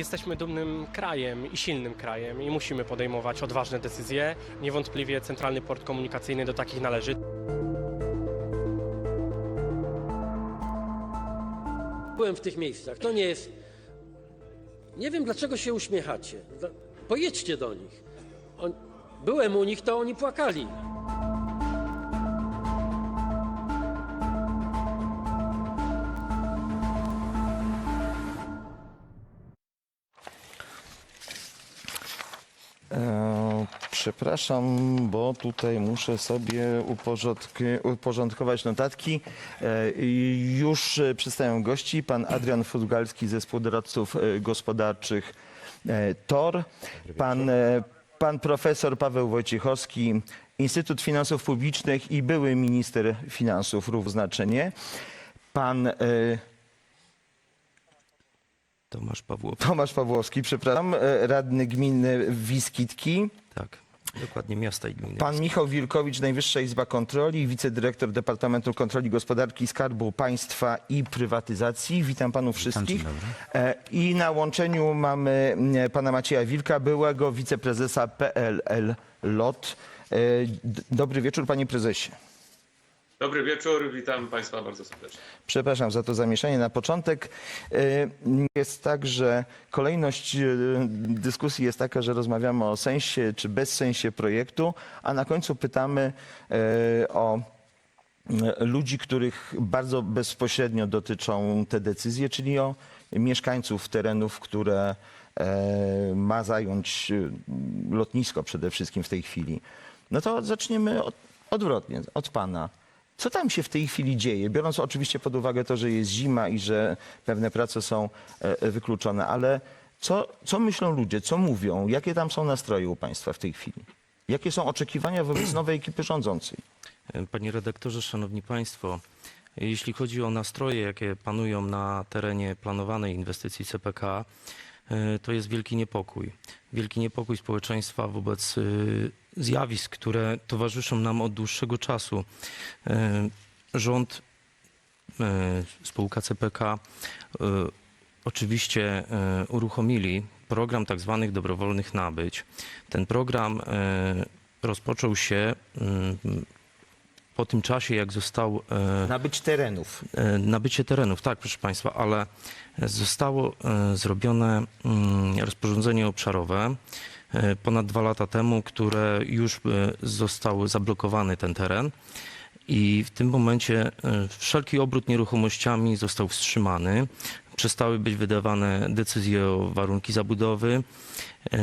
Jesteśmy dumnym krajem i silnym krajem i musimy podejmować odważne decyzje. Niewątpliwie Centralny Port Komunikacyjny do takich należy. Byłem w tych miejscach. To nie jest. Nie wiem, dlaczego się uśmiechacie. Pojedźcie do nich. Byłem u nich, to oni płakali. Przepraszam, bo tutaj muszę sobie uporządk- uporządkować notatki. E, już e, przedstawiam gości. Pan Adrian Furgalski, zespół doradców e, gospodarczych TOR. Pan, pan profesor Paweł Wojciechowski, Instytut Finansów Publicznych i były minister finansów, rów znaczenie. Pan Tomasz Pawłow. Tomasz Pawłowski, przepraszam, radny gminy Wiskitki. Tak, dokładnie miasta i gminy. Pan Michał Wilkowicz, Najwyższa Izba Kontroli, wicedyrektor Departamentu Kontroli Gospodarki Skarbu Państwa i Prywatyzacji. Witam panów wszystkich. E, I na łączeniu mamy pana Macieja Wilka, byłego wiceprezesa PLL LOT. E, d- Dobry wieczór panie prezesie. Dobry wieczór, witam Państwa bardzo serdecznie. Przepraszam za to zamieszanie na początek. E, Jest tak, że kolejność e, dyskusji jest taka, że rozmawiamy o sensie czy bezsensie projektu, a na końcu pytamy e, o ludzi, których bardzo bezpośrednio dotyczą te decyzje, czyli o mieszkańców terenów, które ma zająć lotnisko przede wszystkim w tej chwili. No to zaczniemy od, odwrotnie, od pana. Co tam się w tej chwili dzieje? Biorąc oczywiście pod uwagę to, że jest zima i że pewne prace są e, wykluczone, ale co, co myślą ludzie, co mówią, jakie tam są nastroje u państwa w tej chwili? Jakie są oczekiwania wobec nowej ekipy rządzącej? Panie redaktorze, szanowni państwo, jeśli chodzi o nastroje, jakie panują na terenie planowanej inwestycji CPK, e, to jest wielki niepokój. Wielki niepokój społeczeństwa wobec e, zjawisk, które towarzyszą nam od dłuższego czasu. E, Rząd, e, spółka CPK e, oczywiście e, uruchomili program tak zwanych dobrowolnych nabyć. Ten program e, rozpoczął się mm, po tym czasie, jak został e, Nabyć terenów. e, nabycie terenów, tak, proszę Państwa, ale zostało e, zrobione mm, rozporządzenie obszarowe e, ponad dwa lata temu, które już e, został zablokowany ten teren. I w tym momencie e, wszelki obrót nieruchomościami został wstrzymany. Przestały być wydawane decyzje o warunki zabudowy, e,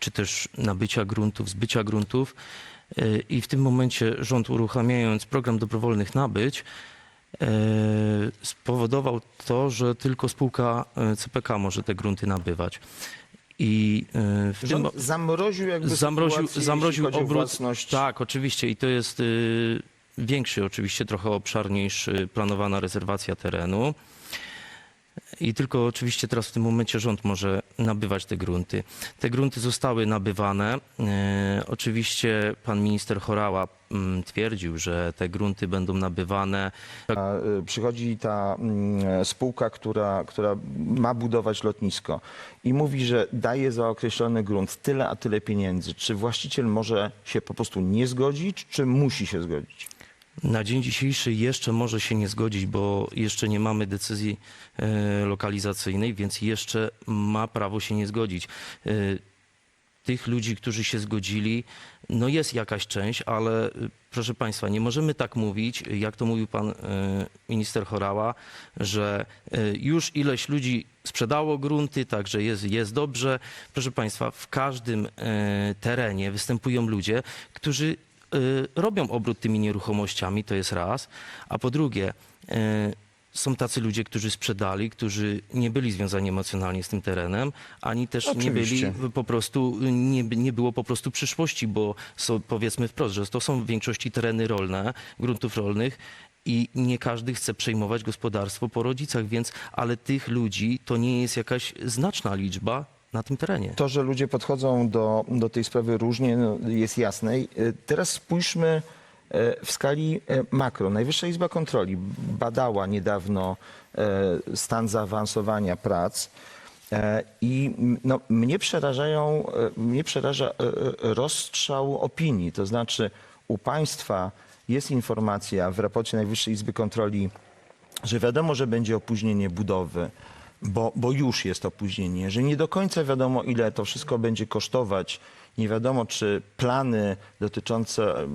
czy też nabycia gruntów, zbycia gruntów. I w tym momencie rząd uruchamiając program dobrowolnych nabyć, e, spowodował to, że tylko spółka e, CPK może te grunty nabywać. I e, w tym Rząd zamroził jakby zamroził, sytuację, zamroził jeśli chodzi o obrót. własność. Tak, oczywiście i to jest y, większy oczywiście trochę obszar niż y, planowana rezerwacja terenu. I tylko oczywiście teraz w tym momencie rząd może nabywać te grunty. Te grunty zostały nabywane. E, oczywiście pan minister Chorała mm, twierdził, że te grunty będą nabywane y, Przychodzi ta mm, spółka, która, która ma budować lotnisko i mówi, że daje za określony grunt tyle a tyle pieniędzy. Czy właściciel może się po prostu nie zgodzić, czy musi się zgodzić? Na dzień dzisiejszy jeszcze może się nie zgodzić, bo jeszcze nie mamy decyzji e, lokalizacyjnej, więc jeszcze ma prawo się nie zgodzić. E, tych ludzi, którzy się zgodzili, no jest jakaś część, ale e, proszę Państwa, nie możemy tak mówić, jak to mówił pan minister Chorała, że już ileś ludzi sprzedało grunty, także jest, jest dobrze. Proszę Państwa, w każdym terenie występują ludzie, którzy y, robią obrót tymi nieruchomościami, to jest raz. A po drugie, y, są tacy ludzie, którzy sprzedali, którzy nie byli związani emocjonalnie z tym terenem, ani też nie byli Oczywiście. po prostu, nie, nie było po prostu przyszłości, bo są, powiedzmy wprost, że to są w większości tereny rolne, gruntów rolnych i nie każdy chce przejmować gospodarstwo po rodzicach, więc, ale tych ludzi to nie jest jakaś znaczna liczba na tym terenie. To, że ludzie podchodzą do, do tej sprawy różnie, no, jest jasne. Y, Teraz spójrzmy e, w skali e, makro. Najwyższa Izba Kontroli badała niedawno e, stan zaawansowania prac E, I no, mnie, przerażają, e, mnie przeraża e, e, rozstrzał opinii. To znaczy u państwa jest informacja w raporcie Najwyższej Izby Kontroli, że wiadomo, że będzie opóźnienie budowy, bo, bo już jest opóźnienie, że nie do końca wiadomo, ile to wszystko będzie kosztować. Nie wiadomo, czy plany dotyczące e,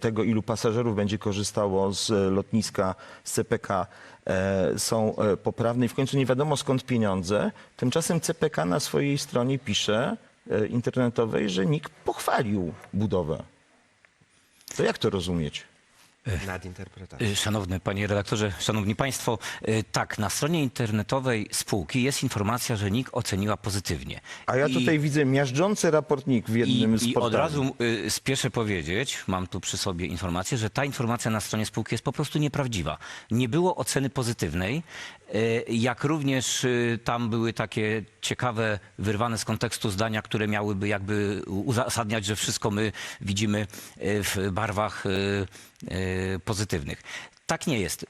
tego, ilu pasażerów będzie korzystało z lotniska, z CPK e, są e, poprawne i w końcu nie wiadomo skąd pieniądze. Tymczasem CPK na swojej stronie pisze e, internetowej, że NIK pochwalił budowę. To jak to rozumieć? Nadinterpretacja. Y, Szanowny panie redaktorze, szanowni państwo, y, tak, na stronie internetowej spółki jest informacja, że NIK oceniła pozytywnie. A ja I- tutaj widzę miażdżący raportnik w jednym I, z I od razu y, spieszę powiedzieć, mam tu przy sobie informację, że ta informacja na stronie spółki jest po prostu nieprawdziwa. Nie było oceny pozytywnej, jak również y, tam były takie ciekawe, wyrwane z kontekstu zdania, które miałyby jakby uzasadniać, że wszystko my widzimy y, w barwach pozytywnych. Tak nie jest.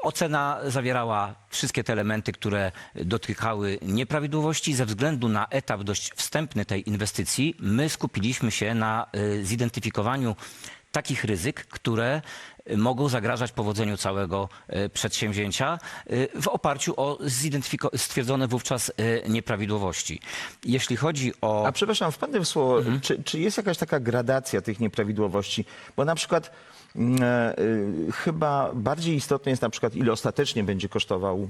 Ocena zawierała wszystkie te elementy, które dotykały nieprawidłowości. Ze względu na etap dość wstępny tej inwestycji, my skupiliśmy się na zidentyfikowaniu takich ryzyk, które mogą zagrażać powodzeniu całego y, przedsięwzięcia y, w oparciu o stwierdzone wówczas y, nieprawidłowości. Jeśli chodzi o... A przepraszam, wpadnę w słowo, Mhm. czy, czy jest jakaś taka gradacja tych nieprawidłowości? Bo na przykład mm, e, chyba bardziej istotne jest na przykład, ile ostatecznie będzie kosztował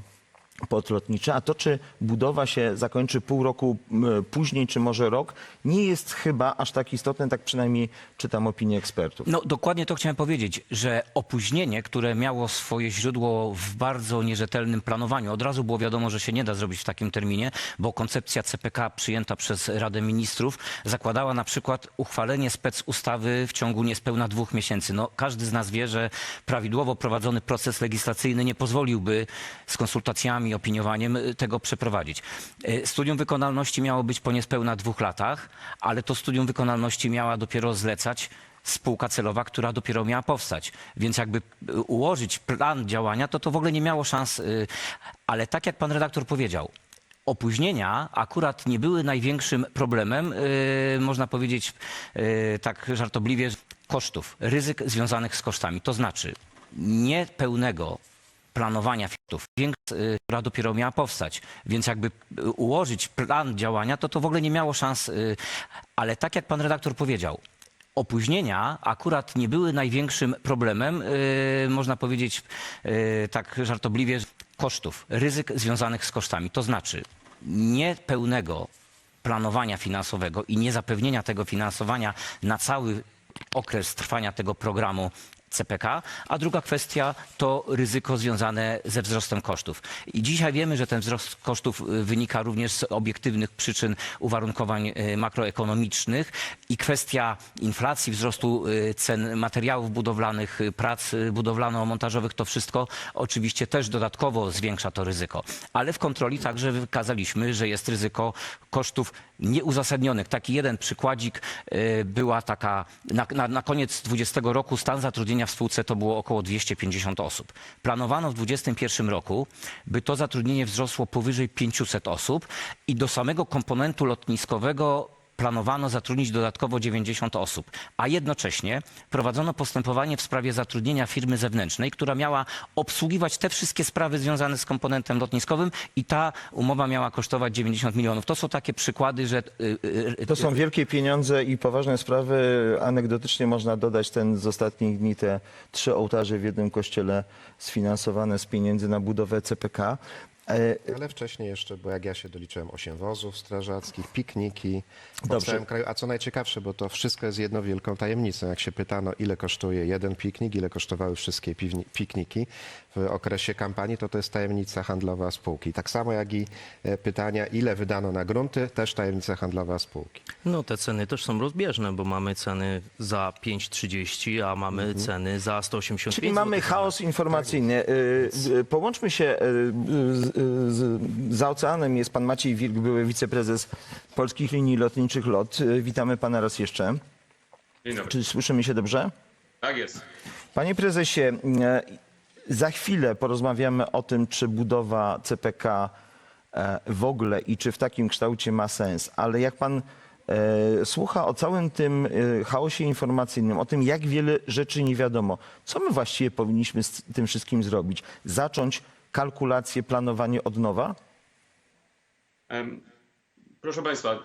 port lotniczy, a to, czy budowa się zakończy pół roku później, czy może rok, nie jest chyba aż tak istotne, tak przynajmniej czytam opinię ekspertów. No dokładnie to chciałem powiedzieć, że opóźnienie, które miało swoje źródło w bardzo nierzetelnym planowaniu, od razu było wiadomo, że się nie da zrobić w takim terminie, bo koncepcja CPK przyjęta przez Radę Ministrów zakładała na przykład uchwalenie spec ustawy w ciągu niespełna dwóch miesięcy. No, każdy z nas wie, że prawidłowo prowadzony proces legislacyjny nie pozwoliłby z konsultacjami, opiniowaniem y, tego przeprowadzić. Y, Studium wykonalności miało być po niespełna dwóch latach, ale to studium wykonalności miała dopiero zlecać spółka celowa, która dopiero miała powstać. Więc jakby y, ułożyć plan działania, to to w ogóle nie miało szans. Ale tak jak pan redaktor powiedział, opóźnienia akurat nie były największym problemem, można powiedzieć tak żartobliwie, kosztów, ryzyk związanych z kosztami. To znaczy niepełnego planowania fiutów, y, która dopiero miała powstać. Więc jakby y, ułożyć plan działania, to to w ogóle nie miało szans. y, Ale tak jak pan redaktor powiedział, opóźnienia akurat nie były największym problemem, można powiedzieć tak żartobliwie, kosztów, ryzyk związanych z kosztami. To znaczy niepełnego planowania finansowego i niezapewnienia tego finansowania na cały okres trwania tego programu CPK, a druga kwestia to ryzyko związane ze wzrostem kosztów. I dzisiaj wiemy, że ten wzrost kosztów y, wynika również z obiektywnych przyczyn uwarunkowań y, makroekonomicznych i kwestia inflacji, wzrostu y, cen materiałów budowlanych, prac budowlano-montażowych, to wszystko oczywiście też dodatkowo zwiększa to ryzyko. Ale w kontroli także wykazaliśmy, że jest ryzyko kosztów nieuzasadnionych. Taki jeden przykładzik y, była taka, na, na, na koniec 20 roku stan zatrudnienia w spółce to było około 250 osób. Planowano w 2021 roku, by to zatrudnienie wzrosło powyżej 500 osób i do samego komponentu lotniskowego planowano zatrudnić dodatkowo 90 osób, a jednocześnie prowadzono postępowanie w sprawie zatrudnienia firmy zewnętrznej, która miała obsługiwać te wszystkie sprawy związane z komponentem lotniskowym i ta umowa miała kosztować 90 milionów. To są takie przykłady, że... y, y, y, To są wielkie pieniądze i poważne sprawy. Anegdotycznie można dodać ten z ostatnich dni te trzy ołtarze w jednym kościele sfinansowane z pieniędzy na budowę CPK. E, Ale wcześniej jeszcze, bo jak ja się doliczyłem, osiem wozów strażackich, pikniki po Dobrze. całym kraju. A co najciekawsze, bo to wszystko jest jedną wielką tajemnicą. Jak się pytano, ile kosztuje jeden piknik, ile kosztowały wszystkie piwni- pikniki w okresie kampanii, to to jest tajemnica handlowa spółki. Tak samo jak i e, pytania, ile wydano na grunty, też tajemnica handlowa spółki. No te ceny też są rozbieżne, bo mamy ceny za 5,30, a mamy ceny za 185 Czyli mamy złotych. chaos informacyjny. Y, y, Połączmy się y, z, z, za oceanem. Jest pan Maciej Wilk, były wiceprezes Polskich Linii Lotniczych LOT. Witamy pana raz jeszcze. Dzień dobry. Czy słyszymy się dobrze? Tak jest. Panie prezesie, e, za chwilę porozmawiamy o tym, czy budowa CPK e, w ogóle i czy w takim kształcie ma sens, ale jak pan e, słucha o całym tym chaosie informacyjnym, o tym, jak wiele rzeczy nie wiadomo, co my właściwie powinniśmy z tym wszystkim zrobić? Zacząć kalkulację, planowanie od nowa? Proszę Państwa,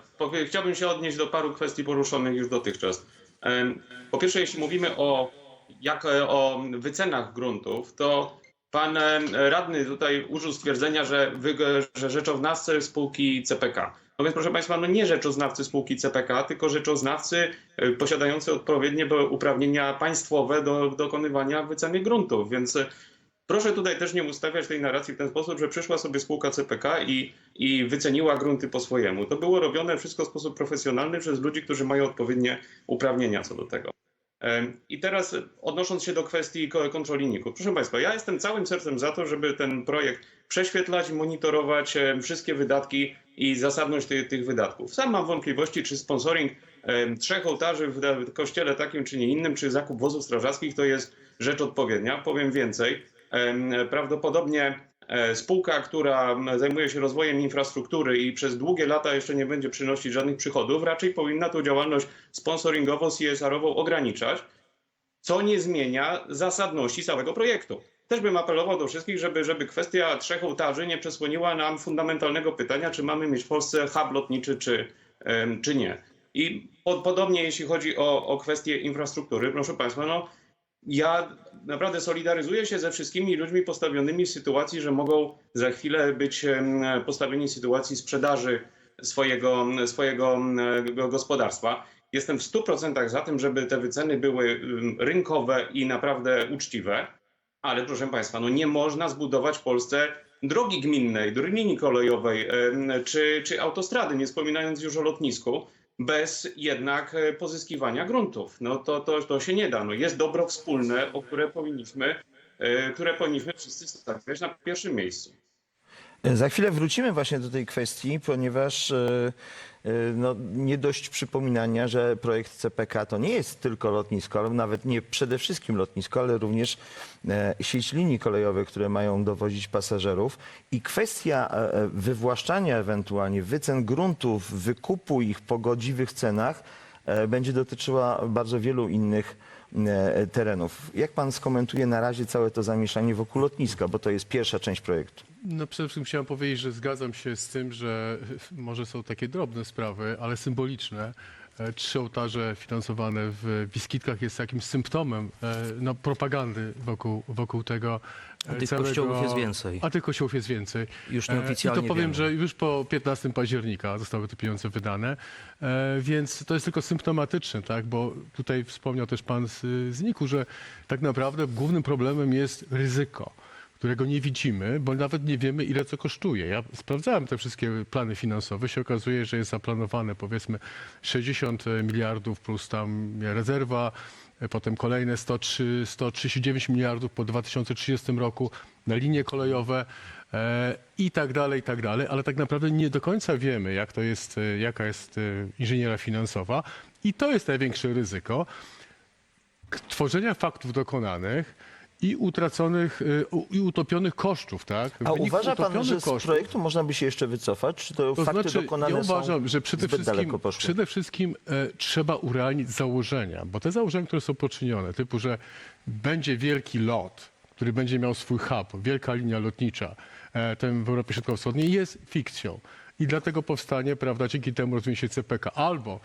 chciałbym się odnieść do paru kwestii poruszonych już dotychczas. Po pierwsze, jeśli mówimy o, jak, o wycenach gruntów, to pan radny tutaj użył stwierdzenia, że, wy, że rzeczoznawcy spółki CPK. No więc proszę Państwa, no nie rzeczoznawcy spółki CPK, tylko rzeczoznawcy e, posiadający odpowiednie uprawnienia państwowe do dokonywania wyceny gruntów. Więc e, Proszę tutaj też nie ustawiać tej narracji w ten sposób, że przyszła sobie spółka CPK i, i wyceniła grunty po swojemu. To było robione wszystko w sposób profesjonalny przez ludzi, którzy mają odpowiednie uprawnienia co do tego. I teraz odnosząc się do kwestii ko- kontroliników. Proszę Państwa, ja jestem całym sercem za to, żeby ten projekt prześwietlać, monitorować wszystkie wydatki i zasadność tych, tych wydatków. Sam mam wątpliwości, czy sponsoring trzech ołtarzy w kościele takim czy nie innym, czy zakup wozów strażackich to jest rzecz odpowiednia. Powiem więcej. Prawdopodobnie e, spółka, która zajmuje się rozwojem infrastruktury i przez długie lata jeszcze nie będzie przynosić żadnych przychodów, raczej powinna tą działalność sponsoringową, CSR-ową ograniczać, co nie zmienia zasadności całego projektu. Też bym apelował do wszystkich, żeby, żeby kwestia trzech ołtarzy nie przesłoniła nam fundamentalnego pytania, czy mamy mieć w Polsce hub lotniczy, czy, czy nie. I po, podobnie jeśli chodzi o, o kwestię infrastruktury, proszę Państwa, no ja naprawdę solidaryzuję się ze wszystkimi ludźmi postawionymi w sytuacji, że mogą za chwilę być postawieni w sytuacji sprzedaży swojego, swojego gospodarstwa. Jestem w 100% za tym, żeby te wyceny były rynkowe i naprawdę uczciwe, ale proszę Państwa, no nie można zbudować w Polsce drogi gminnej, linii kolejowej czy, czy autostrady, nie wspominając już o lotnisku, bez jednak e, pozyskiwania gruntów. No to, to, to się nie da. No jest dobro wspólne, o które powinniśmy, e, które powinniśmy wszyscy stawiać na pierwszym miejscu. Za chwilę wrócimy właśnie do tej kwestii, ponieważ e, e, no, nie dość przypominania, że projekt CPK to nie jest tylko lotnisko, ale nawet nie przede wszystkim lotnisko, ale również e, sieć linii kolejowych, które mają dowozić pasażerów i kwestia e, e, wywłaszczania ewentualnie wycen gruntów, wykupu ich po godziwych cenach e, będzie dotyczyła bardzo wielu innych e, terenów. Jak pan skomentuje na razie całe to zamieszanie wokół lotniska, bo to jest pierwsza część projektu? No przede wszystkim chciałem powiedzieć, że zgadzam się z tym, że może są takie drobne sprawy, ale symboliczne. E, Trzy ołtarze finansowane w Wiskitkach jest jakimś symptomem e, no, propagandy wokół, wokół tego A e, tych całego... kościołów jest więcej. A tych kościołów jest więcej. Już nieoficjalnie I to powiem, wiemy. że już po 15 października zostały te pieniądze wydane, więc to jest tylko symptomatyczne, tak? bo tutaj wspomniał też pan z, z Niku, że tak naprawdę głównym problemem jest ryzyko którego nie widzimy, bo nawet nie wiemy, ile co kosztuje. Ja sprawdzałem te wszystkie plany finansowe, się okazuje, że jest zaplanowane powiedzmy 60 miliardów plus tam rezerwa, potem kolejne 103, 139 miliardów po 2030 roku na linie kolejowe e, i tak dalej, i tak dalej, ale tak naprawdę nie do końca wiemy, jak to jest, e, jaka jest e, inżynieria finansowa. I to jest największe ryzyko. Tworzenia faktów dokonanych i utraconych, y, i utopionych kosztów, tak? W A wyniku uważa pan, utopionych że z kosztów- projektu można by się jeszcze wycofać? Czy to, fakty znaczy, dokonane ja uważam, są że przede zbyt daleko wszystkim, poszły? przede wszystkim e, trzeba urealnić założenia, bo te założenia, które są poczynione, typu, że będzie wielki lot, który będzie miał swój hub, wielka linia lotnicza, e, ten w Europie Środkowo-Wschodniej, jest fikcją. I dlatego powstanie, prawda, dzięki temu rozwinie się CPK. Albo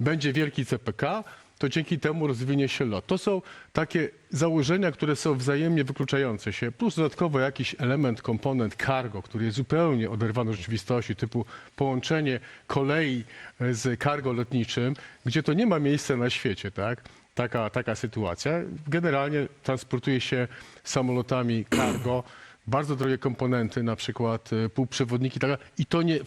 będzie wielki CPK, to dzięki temu rozwinie się lot. To są takie założenia, które są wzajemnie wykluczające się, plus dodatkowo jakiś element, komponent cargo, który jest zupełnie oderwany od rzeczywistości, typu połączenie kolei e, z cargo lotniczym, gdzie to nie ma miejsca na świecie, tak? Taka, taka sytuacja. Generalnie transportuje się samolotami cargo, bardzo drogie komponenty, na przykład e, półprzewodniki, i to nie,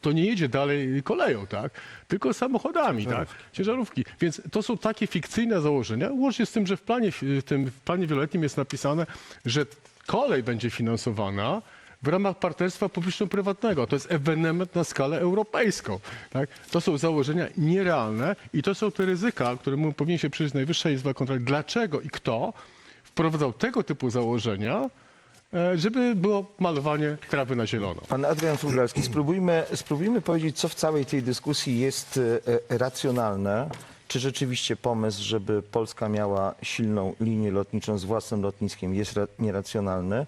to nie jedzie dalej koleją, tak? tylko samochodami, tak? ciężarówki. Więc to są takie fikcyjne założenia, łącznie z tym, że w planie, w tym w planie wieloletnim jest napisane, że kolej będzie finansowana w ramach partnerstwa publiczno-prywatnego. To jest ewenement na skalę europejską. Tak? To są założenia nierealne i to są te ryzyka, któremu powinien się przyjrzeć Najwyższa Izba Kontroli. Dlaczego i kto wprowadzał tego typu założenia, e, żeby było malowanie trawy na zielono. Pan Adrian Frugalski, spróbujmy, spróbujmy powiedzieć, co w całej tej dyskusji jest e, e, racjonalne. Czy rzeczywiście pomysł, żeby Polska miała silną linię lotniczą z własnym lotniskiem jest ra- nieracjonalny?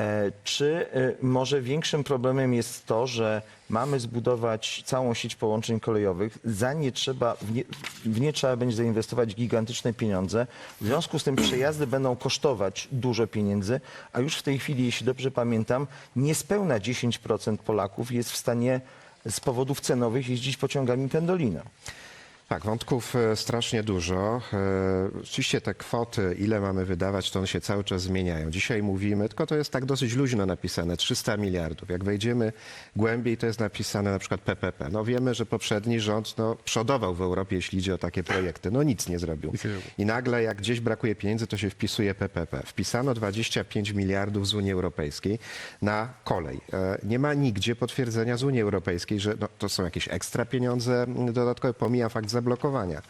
E, Czy e, może większym problemem jest to, że mamy zbudować całą sieć połączeń kolejowych, za nie trzeba, w, nie, w nie trzeba będzie zainwestować gigantyczne pieniądze, w związku z tym przejazdy będą kosztować dużo pieniędzy, a już w tej chwili, jeśli dobrze pamiętam, niespełna 10% Polaków jest w stanie z powodów cenowych jeździć pociągami Pendolino. Tak, wątków e, strasznie dużo. E, Oczywiście te kwoty, ile mamy wydawać, to one się cały czas zmieniają. Dzisiaj mówimy, tylko to jest tak dosyć luźno napisane, 300 miliardów. Jak wejdziemy głębiej, to jest napisane na przykład PPP. No wiemy, że poprzedni rząd no, przodował w Europie, jeśli idzie o takie projekty. No nic nie zrobił. I nagle jak gdzieś brakuje pieniędzy, to się wpisuje PPP. Wpisano 25 miliardów z Unii Europejskiej na kolej. E, Nie ma nigdzie potwierdzenia z Unii Europejskiej, że no, to są jakieś ekstra pieniądze dodatkowe. Pomijam fakt zablokowania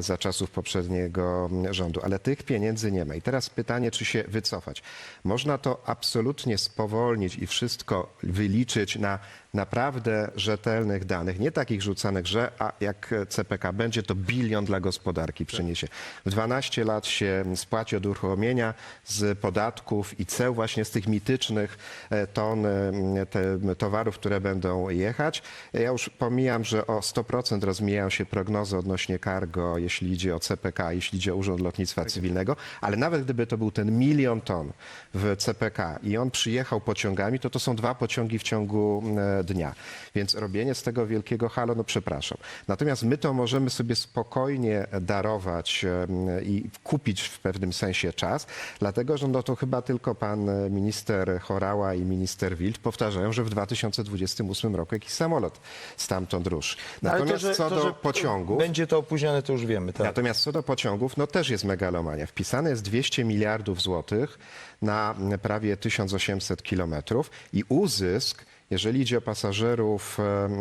za czasów poprzedniego rządu, ale tych pieniędzy nie ma. I teraz pytanie, czy się wycofać. Można to absolutnie spowolnić i wszystko wyliczyć na naprawdę rzetelnych danych, nie takich rzucanych, że a jak CPK będzie, to bilion dla gospodarki przyniesie. W 12 lat się spłaci od uruchomienia z podatków i ceł właśnie z tych mitycznych e, ton e, te towarów, które będą jechać. Ja już pomijam, że o 100% rozmijają się prognozy odnośnie cargo, jeśli idzie o CPK, jeśli idzie o Urząd Lotnictwa Cywilnego, ale nawet gdyby to był ten milion ton w CPK i on przyjechał pociągami, to to są dwa pociągi w ciągu e, dnia. Więc robienie z tego wielkiego halo, no przepraszam. Natomiast my to możemy sobie spokojnie darować e, i kupić w pewnym sensie czas, dlatego że no to chyba tylko pan minister Chorała i minister Wild powtarzają, że w 2028 roku jakiś samolot stamtąd ruszy. No, Natomiast to, że- co do że pociągów... Będzie to opóźnione, to już wiemy. Tak. Natomiast co do pociągów, no też jest megalomania. Wpisane jest 200 miliardów złotych na prawie 1800 kilometrów i uzysk jeżeli idzie o pasażerów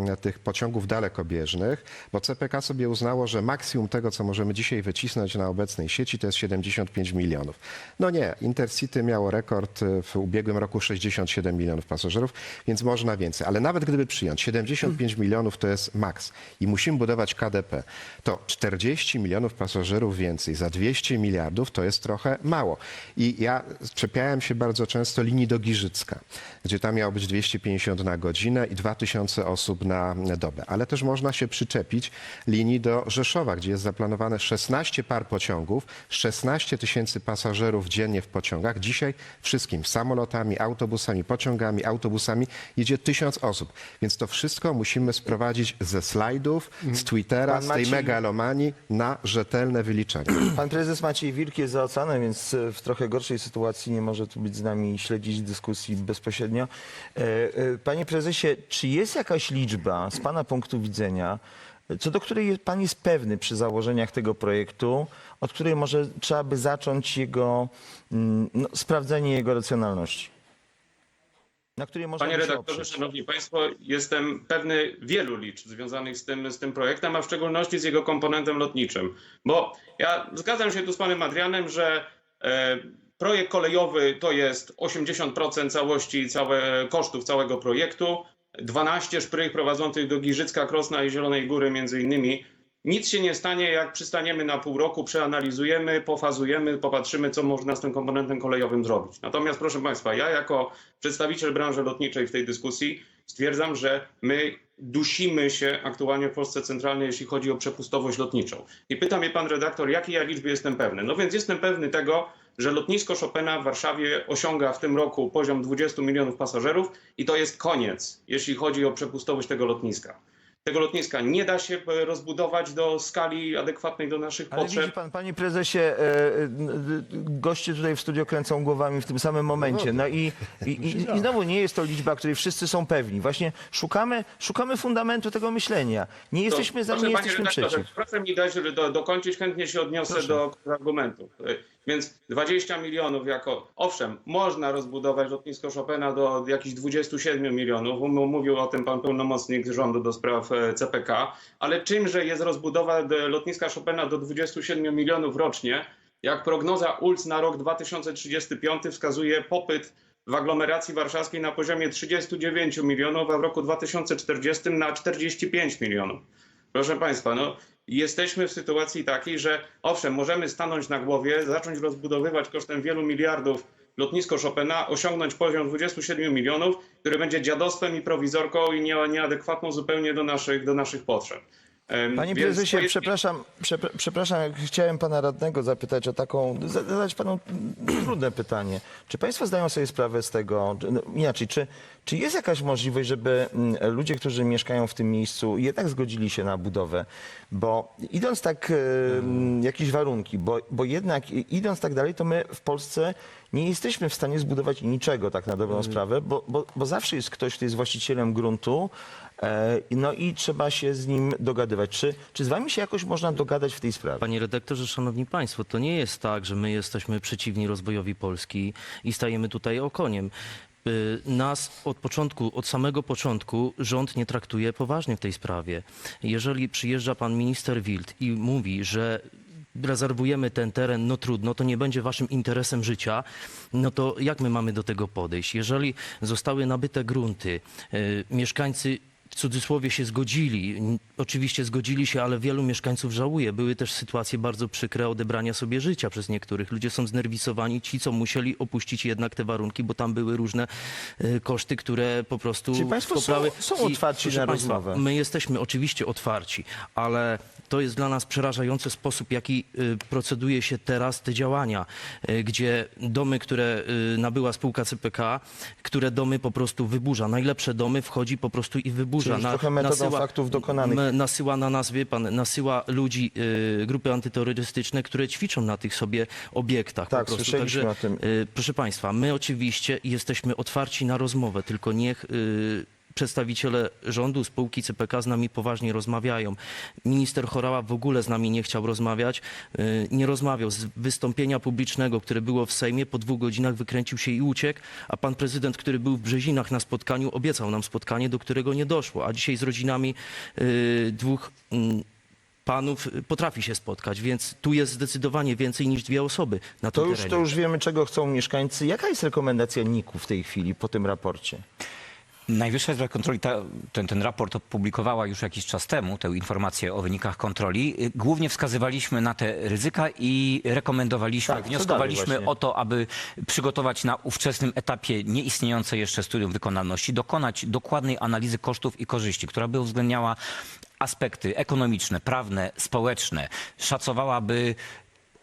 e, tych pociągów dalekobieżnych, bo CPK sobie uznało, że maksimum tego, co możemy dzisiaj wycisnąć na obecnej sieci, to jest 75 milionów. No nie, Intercity miało rekord e, w ubiegłym roku 67 milionów pasażerów, więc można więcej. Ale nawet gdyby przyjąć 75 milionów to jest maks i musimy budować KDP, to 40 milionów pasażerów więcej za 200 miliardów to jest trochę mało. I ja czepiałem się bardzo często linii do Giżycka, gdzie tam miało być 250 na godzinę i 2000 osób na dobę. Ale też można się przyczepić linii do Rzeszowa, gdzie jest zaplanowane 16 par pociągów, 16 tysięcy pasażerów dziennie w pociągach. Dzisiaj wszystkim samolotami, autobusami, pociągami, autobusami jedzie tysiąc osób. Więc to wszystko musimy sprowadzić ze slajdów, z Twittera, Pan z tej Maciej- megalomanii na rzetelne wyliczenie. Pan prezes Maciej Wilk jest za oceanem, więc e, w trochę gorszej sytuacji nie może tu być z nami i śledzić dyskusji bezpośrednio. E, e, Panie prezesie, czy jest jakaś liczba z pana punktu widzenia, co do której pan jest pewny przy założeniach tego projektu, od której może trzeba by zacząć jego mm, no, sprawdzenie jego racjonalności? Na której można Panie redaktorze, szanowni państwo, jestem pewny wielu liczb związanych z tym, z tym projektem, a w szczególności z jego komponentem lotniczym. Bo ja zgadzam się tu z panem Adrianem, że e, projekt kolejowy to jest 80% całości całe, kosztów całego projektu, 12 szprych prowadzących do Giżycka, Krosna i Zielonej Góry między innymi. Nic się nie stanie, jak przystaniemy na pół roku, przeanalizujemy, pofazujemy, popatrzymy, co można z tym komponentem kolejowym zrobić. Natomiast, proszę Państwa, ja jako przedstawiciel branży lotniczej w tej dyskusji stwierdzam, że my dusimy się aktualnie w Polsce Centralnej, jeśli chodzi o przepustowość lotniczą. I pyta mnie pan redaktor, jakiej ja liczby jestem pewny? No więc jestem pewny tego, że lotnisko Chopina w Warszawie osiąga w tym roku poziom 20 milionów pasażerów i to jest koniec, jeśli chodzi o przepustowość tego lotniska. Tego lotniska nie da się e, rozbudować do skali adekwatnej do naszych Ale potrzeb. widzi pan, panie prezesie, e, e, goście tutaj w studio kręcą głowami w tym samym momencie. No i, i, i, i znowu nie jest to liczba, której wszyscy są pewni. Właśnie szukamy, szukamy fundamentu tego myślenia. Nie jesteśmy za, proszę, nie panie jesteśmy redaktorze, przeciw. Proszę mi dać do, dokończyć, chętnie się odniosę do argumentów. Więc 20 milionów jako, owszem, można rozbudować lotnisko Chopina do jakichś 27 milionów. Mówił o tym pan pełnomocnik rządu do spraw e, CPK, ale czymże jest rozbudowa do lotniska Chopina do 27 milionów rocznie, jak prognoza ULC na rok 2035 wskazuje popyt w aglomeracji warszawskiej na poziomie 39 milionów, a w roku 2040 na 45 milionów. Proszę Państwa, no jesteśmy w sytuacji takiej, że owszem, możemy stanąć na głowie, zacząć rozbudowywać kosztem wielu miliardów lotnisko Chopina, osiągnąć poziom 27 milionów, który będzie dziadostwem i prowizorką i nie, nieadekwatną zupełnie do naszych, do naszych potrzeb. Panie więc prezesie, jest- przepraszam, przepra- przepraszam, chciałem pana radnego zapytać o taką, zadać panu trudne pytanie. Czy państwo zdają sobie sprawę z tego, czy- no, inaczej, czy, czy jest jakaś możliwość, żeby mm, ludzie, którzy mieszkają w tym miejscu jednak zgodzili się na budowę? Bo idąc tak, e, mm, jakieś warunki, bo, bo jednak idąc tak dalej, to my w Polsce nie jesteśmy w stanie zbudować niczego tak na dobrą sprawę, bo, bo, bo zawsze jest ktoś, kto jest właścicielem gruntu, No i trzeba się z nim dogadywać. Czy, czy z wami się jakoś można dogadać w tej sprawie? Panie redaktorze, szanowni państwo, to nie jest tak, że my jesteśmy przeciwni rozwojowi Polski i stajemy tutaj okoniem. Y, Nas od początku, od samego początku rząd nie traktuje poważnie w tej sprawie. Jeżeli przyjeżdża pan minister Wild i mówi, że rezerwujemy ten teren, no trudno, to nie będzie waszym interesem życia, no to jak my mamy do tego podejść? Jeżeli zostały nabyte grunty, y, mieszkańcy w cudzysłowie się zgodzili. Oczywiście zgodzili się, ale wielu mieszkańców żałuje. Były też sytuacje bardzo przykre odebrania sobie życia przez niektórych. Ludzie są znerwisowani, ci co musieli opuścić jednak te warunki, bo tam były różne e, koszty, które po prostu Czyli państwo są- są I, otwarci proszę na państwa, rozmowę? My jesteśmy oczywiście otwarci, ale to jest dla nas przerażający sposób, jaki y, proceduje się teraz te działania, y, gdzie domy, które y, nabyła spółka CPK, które domy po prostu wyburza. Najlepsze domy wchodzi po prostu i wyburza. Czyli trochę metodą faktów dokonanych. m- Nasyła na nas, wie pan, nasyła ludzi, y, grupy antyterrorystyczne, które ćwiczą na tych sobie obiektach. Tak, po prostu. słyszeliśmy o tym. Y, Proszę Państwa, my oczywiście jesteśmy otwarci na rozmowę, tylko niech y, przedstawiciele rządu, spółki CPK z nami poważnie rozmawiają. Minister Chorała w ogóle z nami nie chciał rozmawiać, y, nie rozmawiał. Z wystąpienia publicznego, które było w Sejmie, po dwóch godzinach wykręcił się i uciekł, a pan prezydent, który był w Brzezinach na spotkaniu, obiecał nam spotkanie, do którego nie doszło. A dzisiaj z rodzinami y, dwóch mm, panów potrafi się spotkać, więc tu jest zdecydowanie więcej niż dwie osoby na To tym już, terenie. to już wiemy, czego chcą mieszkańcy. Jaka jest rekomendacja NIK-u w tej chwili po tym raporcie? Najwyższa Izba Kontroli ta, ten, ten raport opublikowała już jakiś czas temu, tę informację o wynikach kontroli. Głównie wskazywaliśmy na te ryzyka i rekomendowaliśmy, Tak, co wnioskowaliśmy właśnie? o to, aby przygotować na ówczesnym etapie nieistniejące jeszcze studium wykonalności, dokonać dokładnej analizy kosztów i korzyści, która by uwzględniała aspekty ekonomiczne, prawne, społeczne, szacowałaby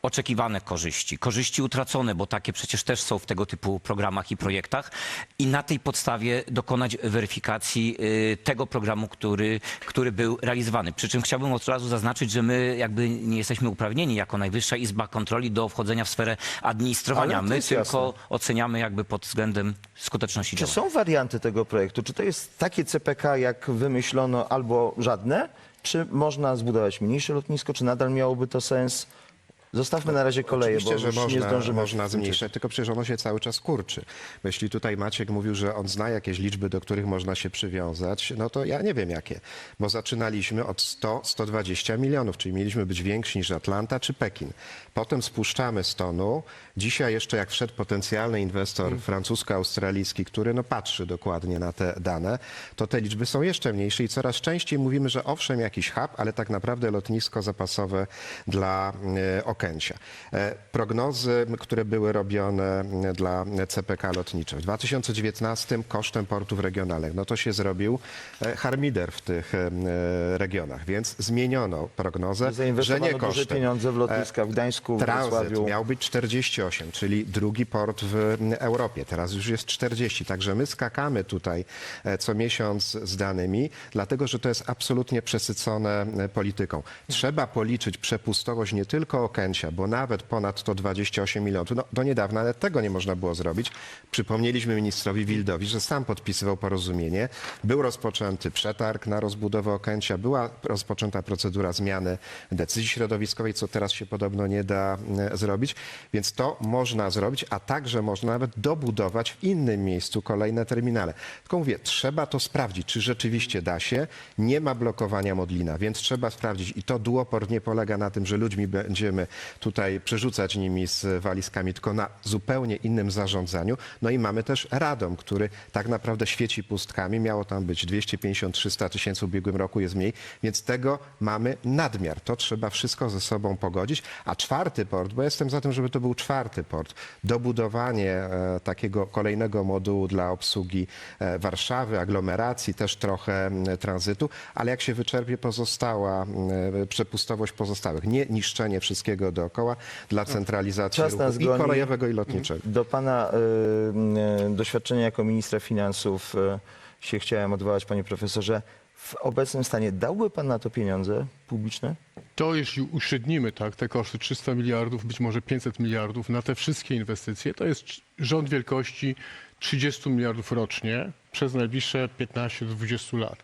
oczekiwane korzyści, korzyści utracone, bo takie przecież też są w tego typu programach i projektach i na tej podstawie dokonać weryfikacji y, tego programu, który, który był realizowany. Przy czym chciałbym od razu zaznaczyć, że my jakby nie jesteśmy uprawnieni jako Najwyższa Izba Kontroli do wchodzenia w sferę administrowania. Ale to My jest tylko jasne. oceniamy jakby pod względem skuteczności Czy działań. są warianty tego projektu? Czy to jest takie CPK, jak wymyślono, albo żadne? Czy można zbudować mniejsze lotnisko? Czy nadal miałoby to sens? Zostawmy na razie koleje, bo Oczywiście, już że nie można, zdążymy. można zmniejszać, tylko przecież ono się cały czas kurczy. Bo jeśli tutaj Maciek mówił, że on zna jakieś liczby, do których można się przywiązać, no to ja nie wiem jakie. Bo zaczynaliśmy od 100-120 milionów, czyli mieliśmy być więksi niż Atlanta czy Pekin. Potem spuszczamy z tonu. Dzisiaj jeszcze jak wszedł potencjalny inwestor Mm. francusko-australijski, który no patrzy dokładnie na te dane, to te liczby są jeszcze mniejsze i coraz częściej mówimy, że owszem jakiś hub, ale tak naprawdę lotnisko zapasowe dla e, Okęcia. E, Prognozy, które były robione dla CPK lotnicze. W 2019 kosztem portów regionalnych, no to się zrobił e, harmider w tych e, regionach, więc zmieniono prognozę, że nie duże kosztem. pieniądze w lotniska w Gdańsku, w Tranzyt miał być 48, czyli drugi port w Europie. Teraz już jest 40. Także my skakamy tutaj co miesiąc z danymi, dlatego że to jest absolutnie przesycone polityką. Trzeba policzyć przepustowość nie tylko Okęcia, bo nawet ponad 128 milionów. No, do niedawna nawet tego nie można było zrobić. Przypomnieliśmy ministrowi Wildowi, że sam podpisywał porozumienie. Był rozpoczęty przetarg na rozbudowę Okęcia, była rozpoczęta procedura zmiany decyzji środowiskowej, co teraz się podobno nie da e, zrobić. Więc to można zrobić, a także można nawet dobudować w innym miejscu kolejne terminale. Tylko mówię, trzeba to sprawdzić, czy rzeczywiście da się. Nie ma blokowania Modlina, więc trzeba sprawdzić. I to duoport nie polega na tym, że ludźmi będziemy tutaj przerzucać nimi z walizkami, tylko na zupełnie innym zarządzaniu. No i mamy też Radom, który tak naprawdę świeci pustkami. Miało tam być 250-300 tysięcy w ubiegłym roku, jest mniej, więc tego mamy nadmiar. To trzeba wszystko ze sobą pogodzić. A czwarty port, bo jestem za tym, żeby to był czwarty port, dobudowanie e, takiego kolejnego modułu dla obsługi e, Warszawy, aglomeracji, też trochę m, tranzytu, ale jak się wyczerpie pozostała m, przepustowość pozostałych, nie niszczenie wszystkiego dookoła dla centralizacji Czas nas ruchu i goni. kolejowego i lotniczego. Do Pana y, y, doświadczenia jako ministra finansów y, się chciałem odwołać, Panie Profesorze. W obecnym stanie dałby Pan na to pieniądze publiczne? To jeśli uśrednimy tak, te koszty 300 miliardów, być może 500 miliardów na te wszystkie inwestycje, to jest rząd wielkości 30 miliardów rocznie przez najbliższe 15 do 20 lat.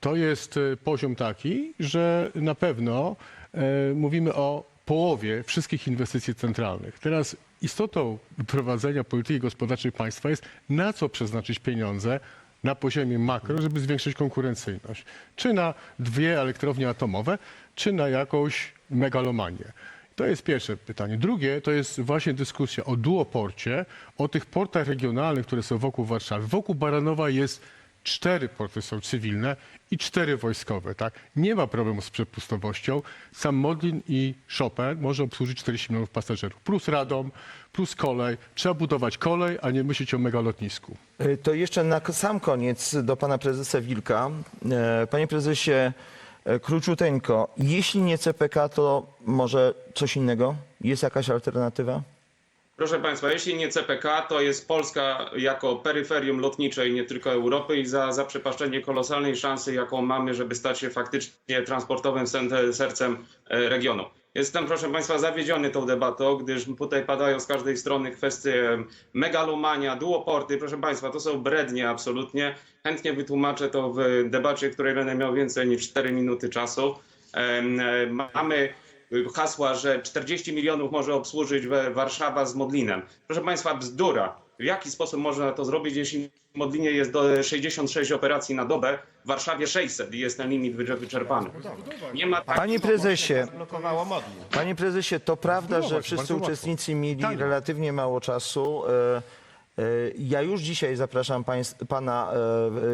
To jest e, poziom taki, że na pewno e, mówimy o połowie wszystkich inwestycji centralnych. Teraz istotą prowadzenia polityki gospodarczej państwa jest na co przeznaczyć pieniądze na poziomie makro, żeby zwiększyć konkurencyjność. Czy na dwie elektrownie atomowe, czy na jakąś megalomanię. To jest pierwsze pytanie. Drugie to jest właśnie dyskusja o duoporcie, o tych portach regionalnych, które są wokół Warszawy. Wokół Baranowa jest cztery porty są cywilne i cztery wojskowe. Tak? Nie ma problemu z przepustowością. Sam Modlin i Chopin może obsłużyć 40 milionów pasażerów. Plus Radom, plus kolej. Trzeba budować kolej, a nie myśleć o megalotnisku. Y, To jeszcze na sam koniec do Pana Prezesa Wilka. E, Panie Prezesie, e, króciuteńko, jeśli nie CPK, to może coś innego? Jest jakaś alternatywa? Proszę Państwa, jeśli nie CPK, to jest Polska jako peryferium lotniczej nie tylko Europy i za zaprzepaszczenie kolosalnej szansy, jaką mamy, żeby stać się faktycznie transportowym sercem e, regionu. Jestem, proszę Państwa, zawiedziony tą debatą, gdyż tutaj padają z każdej strony kwestie megalomania, duoporty. Proszę Państwa, to są brednie absolutnie. Chętnie wytłumaczę to w debacie, której będę miał więcej niż 4 minuty czasu. E, Mamy hasła, że 40 milionów może obsłużyć we- Warszawa z Modlinem. Proszę Państwa, bzdura. W jaki sposób można to zrobić, jeśli w Modlinie jest do 66 operacji na dobę, w Warszawie 600 i jest ten limit wy- wyczerpany. Nie ma tak... Panie Prezesie, Panie Prezesie, to prawda, że wszyscy uczestnicy mieli Tanio. relatywnie mało czasu. E, e, Ja już dzisiaj zapraszam Pana,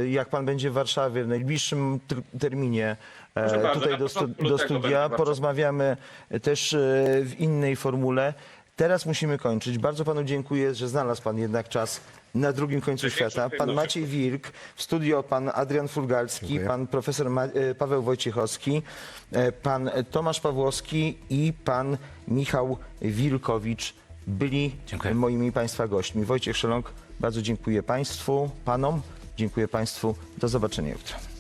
e, jak Pan będzie w Warszawie w najbliższym tr- terminie Proszę bardzo, tutaj na do, stu, początku do lutego studia. Porozmawiamy też e, w innej formule. Teraz musimy kończyć. Bardzo Panu dziękuję, że znalazł Pan jednak czas na drugim końcu świata. Pan przyjemnością. Maciej Wilk, w studio pan Adrian Furgalski, Dziękuję. pan profesor Ma- e, Paweł Wojciechowski, e, pan Tomasz Pawłowski i pan Michał Wilkowicz byli Dziękuję. moimi Państwa gośćmi. Wojciech Szeląg, bardzo dziękuję Państwu, Panom, dziękuję Państwu. Do zobaczenia jutro.